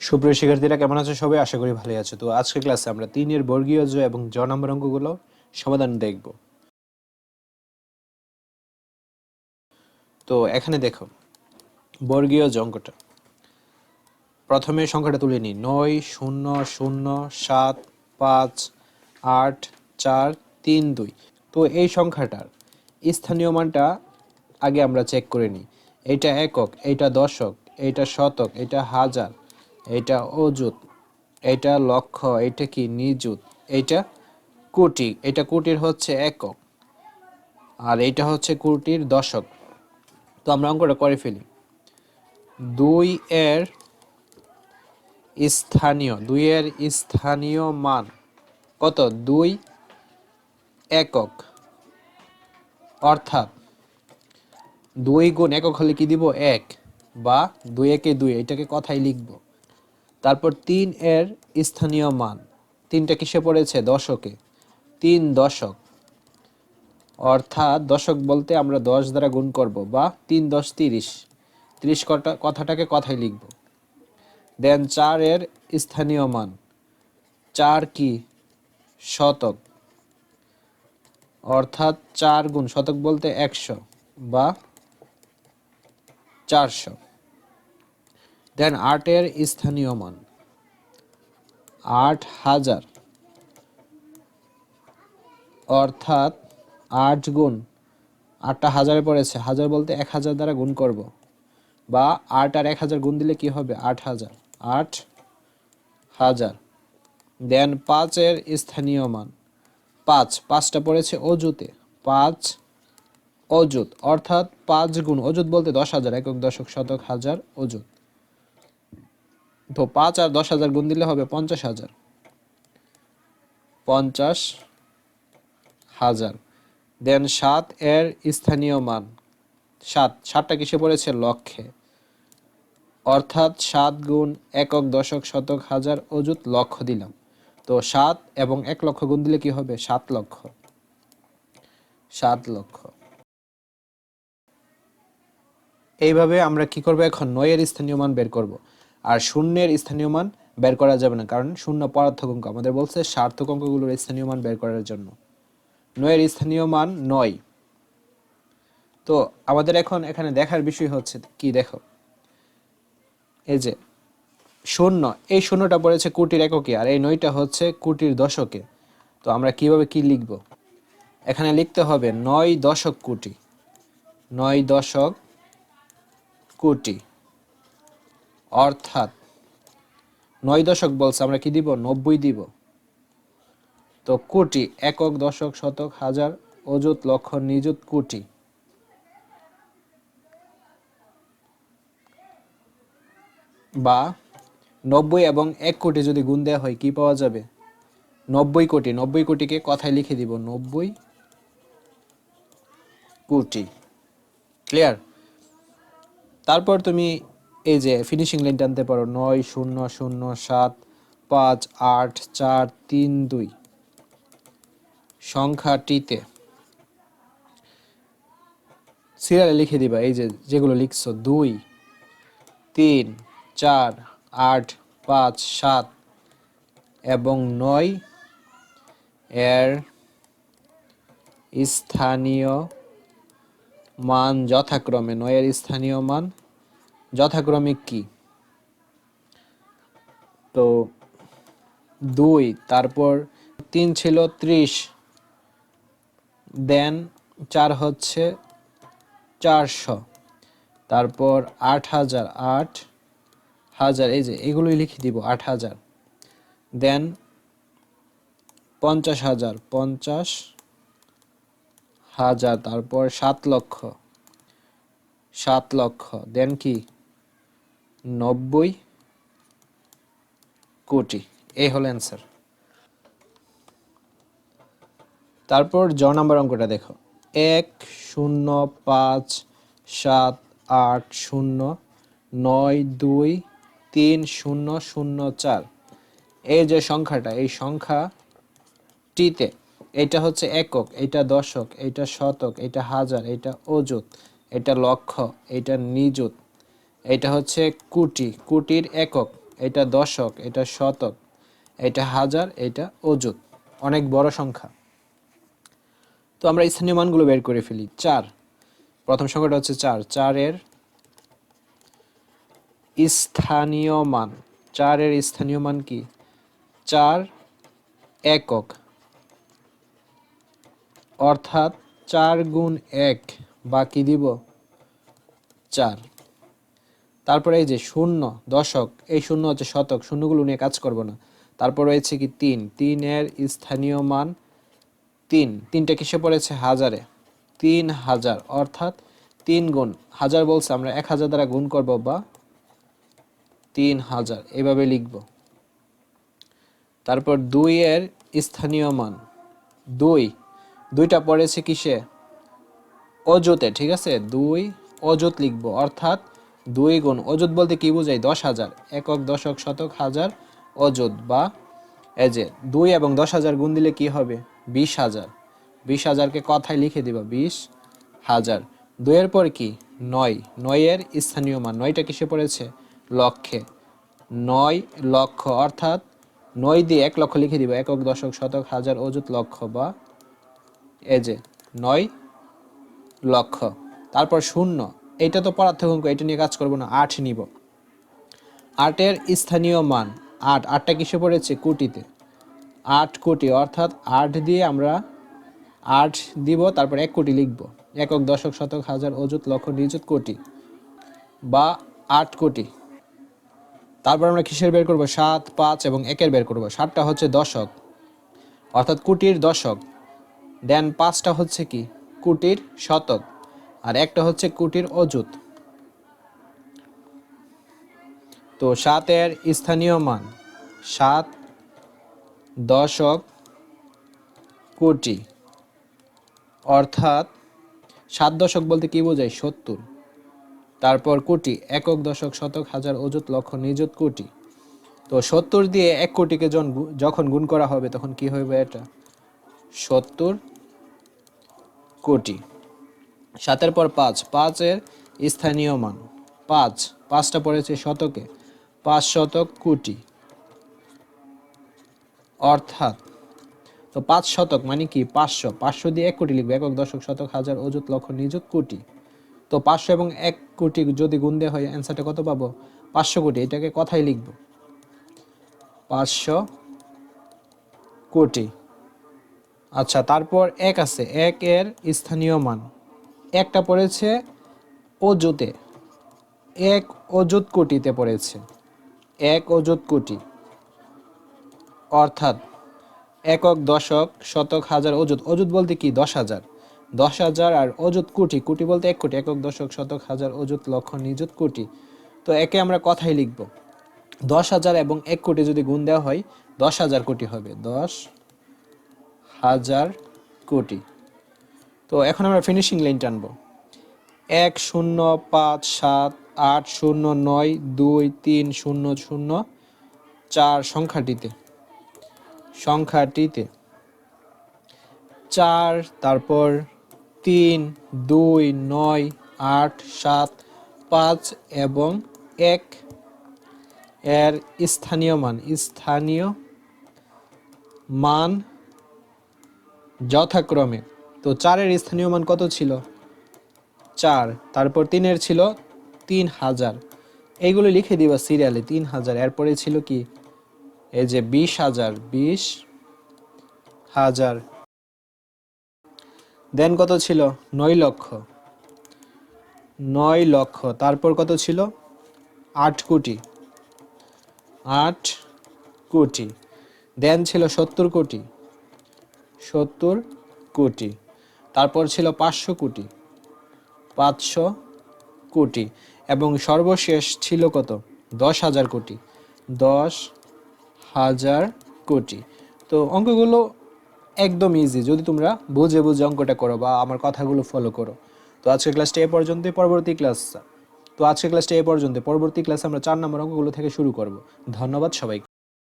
সুপ্রিয় শিক্ষার্থীরা, কেমন আছে সবাই? আশা করি ভালোই আছে। তো আজকের ক্লাসে আমরা তিনের বর্গীয় জ এবং জ নম্বর অঙ্কগুলো সমাধান দেখব। তো এখানে দেখো, বর্গীয় জ অঙ্কটা। প্রথমে সংখ্যাটা তুলে নিই। নয়, শূন্য শূন্য, সাত, পাঁচ, আট, চার, তিন, দুই। তো এই সংখ্যাটার স্থানীয় মানটা আগে আমরা চেক করে নিই। এইটা একক এইটা দশক এইটা শতক, এটা হাজার। এইটা অযুত, এটা লক্ষ এটা কি নিযুত এইটা কোটি, এটা কোটির হচ্ছে একক, আর এটা হচ্ছে কোটির দশক। তো আমরা অঙ্কটা করে ফেলি। দুই এর স্থানীয়, দুই এর স্থানীয় মান কত? দুই একক। অর্থাৎ দুই গুণ একক হলে কি দিব? এক বা দুই একে দুই, এটাকে কথাই লিখব। তারপর তিন এর স্থানীয় মান। তিনটা কিসে পড়েছে? দশকে। তিন দশক। অর্থাৎ দশক বলতে আমরা দশ দ্বারা গুণ করব বা তিন দশ তিরিশ। তিরিশ কটা, কথাটাকে কথাই লিখব। দেন চার এর স্থানীয় মান। চার কি? শতক। অর্থাৎ চার গুণ, শতক বলতে একশো বা চারশো। দেন আটের স্থানীয় মান। আট হাজার। অর্থাৎ আট গুণ, আটটা হাজারে পড়েছে। হাজার বলতে এক হাজার দ্বারা গুণ করব। বা আট আর এক হাজার গুণ দিলে কি হবে? আট হাজার। আট হাজার। দেন পাঁচের স্থানীয় মান। পাঁচ, পাঁচটা পড়েছে অজুতে পাঁচ অজুত অর্থাৎ পাঁচ গুণ অজুত বলতে দশ হাজার, একক দশক শতক হাজার অজুত তো পাঁচ আর দশ হাজার গুণ দিলে হবে পঞ্চাশ হাজার। পঞ্চাশ হাজার। দেন সাত এর স্থানীয় মান। সাত, সাতটা কিসে পড়েছে? লক্ষে। অর্থাৎ সাত গুণ একক দশক শতক হাজার অযুত লক্ষ দিলাম। তো সাত এবং এক লক্ষ গুণ দিলে কি হবে? সাত লক্ষ। সাত লক্ষ। এইভাবে আমরা কি করব? এখন নয়ের স্থানীয় মান বের করব। আর শূন্যের স্থানীয় মান বের করা যাবে না, কারণ শূন্য পরার্থক অঙ্ক আমাদের বলছে সার্থক অঙ্কগুলোর স্থানীয় মান বের করার জন্য। নয়ের স্থানীয় মান নয়। তো আমাদের এখন এখানে দেখার বিষয় হচ্ছে, কি দেখো? এই যে, শূন্য, এই শূন্যটা পড়েছে কোটির এককে, আর এই নয়টা হচ্ছে কোটির দশকে। তো আমরা কীভাবে কি লিখব? এখানে লিখতে হবে নয় দশক কোটি। নয় দশক কোটি। অর্থাৎ নয় দশক বলছে, আমরা কি দিব? নব্বই দিব। তো কোটি, একক, দশক, শতক, হাজার, অযুত, লক্ষ, নিযুত কোটি। বা নব্বই এবং এক কোটি যদি গুণ দেওয়া হয়, কি পাওয়া যাবে? নব্বই কোটি। নব্বই কোটিকে কথায় লিখে দিব, নব্বই কোটি। ক্লিয়ার তারপর তুমি এই যে ফিনিশিং লাইন টানতে পারো নয় শূন্য শূন্য সাত, পাঁচ, আট, চার, তিন, দুই। সংখ্যাটিতে সিরিয়ালে লিখে দিবা, এই যে যেগুলো লিখছো, দুই, তিন, চার, আট, পাঁচ, সাত এবং নয় এর স্থানীয় মান যথাক্রমে, নয়ের স্থানীয় মান যথাক্রমে কি? তো দুই, তারপর তিন ছিল ত্রিশ। দেন চার হচ্ছে চারশো। তারপর আট হাজার আট হাজার, এই যে এগুলোই লিখে দিব, আট হাজার। দেন পঞ্চাশ হাজার পঞ্চাশ হাজার, তারপর সাত লক্ষ সাত লক্ষ। দেন কি? নব্বই কোটি। এই হলো অ্যান্সার তারপর জ নাম্বার অঙ্কটা দেখো। এক, শূন্য, পাঁচ, সাত, আট, শূন্য, নয়, দুই, তিন, শূন্য শূন্য, চার। এই যে সংখ্যাটা, এই সংখ্যাটিতে এটা হচ্ছে একক, এটা দশক, এটা শতক, এটা হাজার, এটা অযুত, এটা লক্ষ, এটা নিযুত এটা হচ্ছে কোটি, কোটির একক, এটা দশক, এটা শতক, এটা হাজার, এটা অযুত, অনেক বড় সংখ্যা। তো আমরা স্থানীয় মানগুলো বের করে ফেলি। চার, প্রথম সংখ্যাটা হচ্ছে চার। চারের স্থানীয় মান, চারের স্থানীয় মান কি? চার একক, অর্থাৎ চার গুণ এক, বাকি দিব চার। তারপরে এই যে শূন্য, দশক, এই শূন্য হচ্ছে শতক, শূন্যগুলো নিয়ে কাজ করব না। তারপর রয়েছে কি তিন, তিনের স্থানীয় মান তিন, তিনটা কিসে পড়েছে? হাজারে। তিন হাজার, অর্থাৎ তিন গুণ, হাজার বলছে আমরা, এক হাজার দ্বারা গুণ করব বা তিন হাজার, এভাবে লিখব। তারপর দুই এর স্থানীয় মান দুই, দুইটা পড়েছে কিসে? অজুতে, ঠিক আছে? দুই, অজুত লিখব, অর্থাৎ দুই গুণ। অযুত বলতে কি বোঝায় দশ হাজার। একক, দশক, শতক, হাজার, অযুত বা এজে দুই এবং দশ হাজার গুণ দিলে কি হবে? বিশ হাজার। বিশ হাজারকে কথায় লিখে দিবা। বিশ হাজার। দুইয়ের পর কি? নয়। নয়ের স্থানীয় মান। নয়টা কিসে পড়েছে? লক্ষে। নয় লক্ষ, অর্থাৎ নয় দিয়ে এক লক্ষ লিখে দিব। একক, দশক, শতক, হাজার, অযুত লক্ষ বা এজে নয় লক্ষ। তারপর শূন্য। এটা তো পদার্থক অঙ্ক এটা নিয়ে কাজ করব না, আট নিব। আটের স্থানীয় মান, আট, আটটা কিসে পড়েছে? কোটিতে। আট কোটি, অর্থাৎ আট দিয়ে আমরা আট দিব, তারপর এক কোটি লিখব। একক, দশক, শতক, হাজার, অযুত, লক্ষ, নিযুত কোটি বা আট কোটি। তারপর আমরা কিসের বের করব? সাত, পাঁচ এবং একের বের করব। সাতটা হচ্ছে দশক, অর্থাৎ কোটির দশক। দেন পাঁচটা হচ্ছে কি? কোটির শতক। আর একটা হচ্ছে কোটির অযুত তো সাতের স্থানীয় মান, সাত দশক কোটি। অর্থাৎ সাত দশক বলতে কি বোঝায়? সত্তর। তারপর কোটি, একক দশক, শতক, হাজার, অযুত, লক্ষ, নিযুত, কোটি। তো সত্তর দিয়ে এক কোটিকে যখন গুণ করা হবে, তখন কি হবে এটা? সত্তর কোটি। সাতের পর পাঁচ, পাঁচের স্থানীয় মান। পাঁচ, পাঁচটা পড়েছে শতকে। পাঁচ শতক কোটি। অর্থাৎ, তো পাঁচ শতক মানে কি? পাঁচশো। পাঁচশো দিয়ে এক কোটি লিখবে। একক দশক শতক, হাজার অযুত লক্ষ নিযুত কোটি। তো পাঁচশো এবং এক কোটি যদি গুণ দেওয়া হয়, অ্যান্সারটা কত পাবো? পাঁচশো কোটি। এটাকে কথাই লিখব। পাঁচশো কোটি। আচ্ছা তারপর এক আছে। এক এর স্থানীয় মান। একটা পড়েছে অযুতে। এক অযুত কোটিতে পড়েছে। এক অযুত কোটি। অর্থাৎ একক দশক, শতক, হাজার অযুত। অযুত বলতে কি? দশ হাজার। দশ হাজার আর অযুত কোটি। কোটি বলতে এক কোটি, একক দশক, শতক, হাজার, অযুত, লক্ষ, নিযুত কোটি। তো একে আমরা কথাই লিখব। দশ হাজার এবং এক কোটি যদি গুণ দেওয়া হয়, দশ হাজার কোটি হবে। দশ হাজার কোটি। তো এখন আমরা ফিনিশিং লাইন টানবো। এক শূন্য পাঁচ সাত আট শূন্য নয় দুই তিন শূন্য শূন্য চার সংখ্যাটিতে। সংখ্যাটিতে। চার, তারপর তিন, দুই, নয়, আট, সাত, পাঁচ এবং এক। এর স্থানীয় মান স্থানীয় মান যথাক্রমে তো চারের স্থানীয় মান কত ছিল? চার। তারপর তিনের ছিল তিন হাজার। এইগুলো লিখে দিবা সিরিয়ালে তিন হাজার। এরপরে ছিল কি? এই যে বিশ হাজার বিশ হাজার। দেন কত ছিল? নয় লক্ষ। নয় লক্ষ। তারপর কত ছিল? আট কোটি। আট কোটি। দেন ছিল সত্তর কোটি। সত্তর কোটি। তারপর ছিল পাঁচশো কোটি। পাঁচশো কোটি। এবং সর্বশেষ ছিল কত? দশ হাজার কোটি। দশ হাজার কোটি। তো অঙ্কগুলো একদম ইজি যদি তোমরা বুঝে বুঝে অঙ্কটা করো বা আমার কথাগুলো ফলো করো। তো আজকের ক্লাসটা এ পর্যন্ত, পরবর্তী ক্লাস তো আজকের ক্লাসটা এ পর্যন্ত, পরবর্তী ক্লাসে আমরা চার নম্বর অঙ্কগুলো থেকে শুরু করব। ধন্যবাদ সবাইকে।